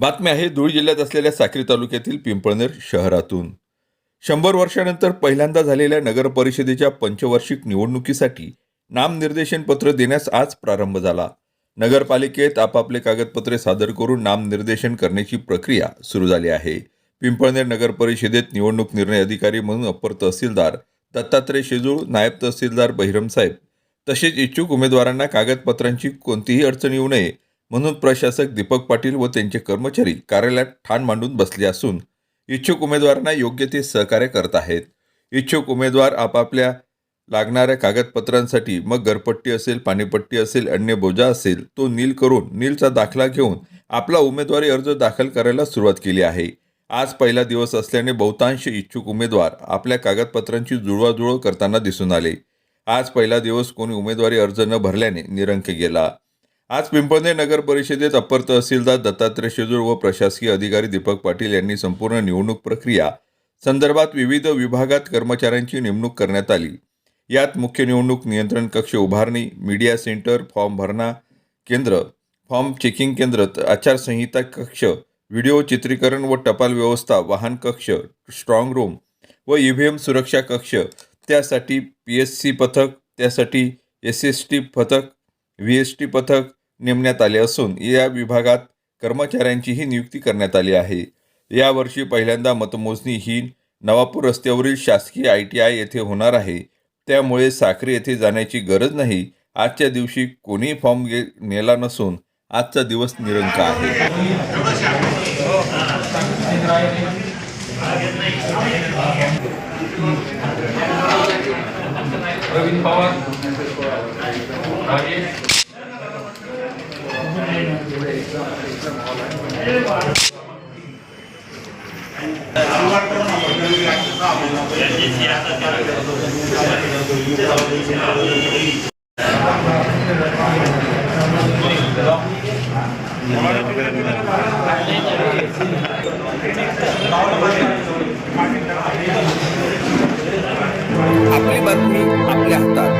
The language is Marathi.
बातमी आहे धुळे जिल्ह्यात असलेल्या साक्री तालुक्यातील पिंपळनेर शहरातून. शंभर वर्षानंतर पहिल्यांदा झालेल्या नगर परिषदेच्या पंचवार्षिक निवडणुकीसाठी नामनिर्देशन पत्र देण्यास आज प्रारंभ झाला. नगरपालिकेत आपापले कागदपत्रे सादर करून नामनिर्देशन करण्याची प्रक्रिया सुरू झाली आहे. पिंपळनेर नगर परिषदेत निवडणूक निर्णय अधिकारी म्हणून अप्पर तहसीलदार दत्तात्रय शेजूळ नायब तहसीलदार बहिरमसाहेब तसेच इच्छुक उमेदवारांना कागदपत्रांची कोणतीही अडचण येऊ नये म्हणून प्रशासक दीपक पाटील व त्यांचे कर्मचारी कार्यालयात ठाण मांडून बसले असून इच्छुक उमेदवारांना योग्य ते सहकार्य करत आहेत. इच्छुक उमेदवार आपापल्या लागणाऱ्या कागदपत्रांसाठी मग घरपट्टी असेल पाणीपट्टी असेल अन्य बोजा असेल तो नील करून नीलचा दाखला घेऊन आपला उमेदवारी अर्ज दाखल करायला सुरुवात केली आहे. आज पहिला दिवस असल्याने बहुतांश इच्छुक उमेदवार आपल्या कागदपत्रांची जुळवाजुळव करताना दिसून आले. आज पहिला दिवस कोणी उमेदवारी अर्ज न भरल्याने निरंक गेला. आज पिंपळनेर नगर परिषदेत अप्पर तहसीलदार दत्तात्रय शेजूळ व प्रशासकीय अधिकारी दीपक पाटील यांनी संपूर्ण निवडणूक प्रक्रिया संदर्भात विविध विभागात कर्मचाऱ्यांची नेमणूक करण्यात आली. यात मुख्य निवडणूक नियंत्रण कक्ष उभारणी मीडिया सेंटर फॉर्म भरणा केंद्र फॉर्म चेकिंग केंद्र त- आचारसंहिता कक्ष व्हिडिओ चित्रीकरण व टपाल व्यवस्था वाहन कक्ष स्ट्रॉंग रूम व ई व्ही एम सुरक्षा कक्ष. त्यासाठी पी एस सी पथक त्यासाठी एस एस टी पथक व्ही एस टी पथक नेमण्यात आले असून या विभागात कर्मचाऱ्यांचीही नियुक्ती करण्यात आली आहे. यावर्षी पहिल्यांदा मतमोजणी ही नवापूर रस्त्यावरील शासकीय आय टी आय येथे होणार आहे. त्यामुळे साखरे येथे जाण्याची गरज नाही. आजच्या दिवशी कोणीही फॉर्म घे नेला नसून आजचा दिवस निरंक आहे. प्रवीण पवार राजेश आपली बातमी आपल्या हातात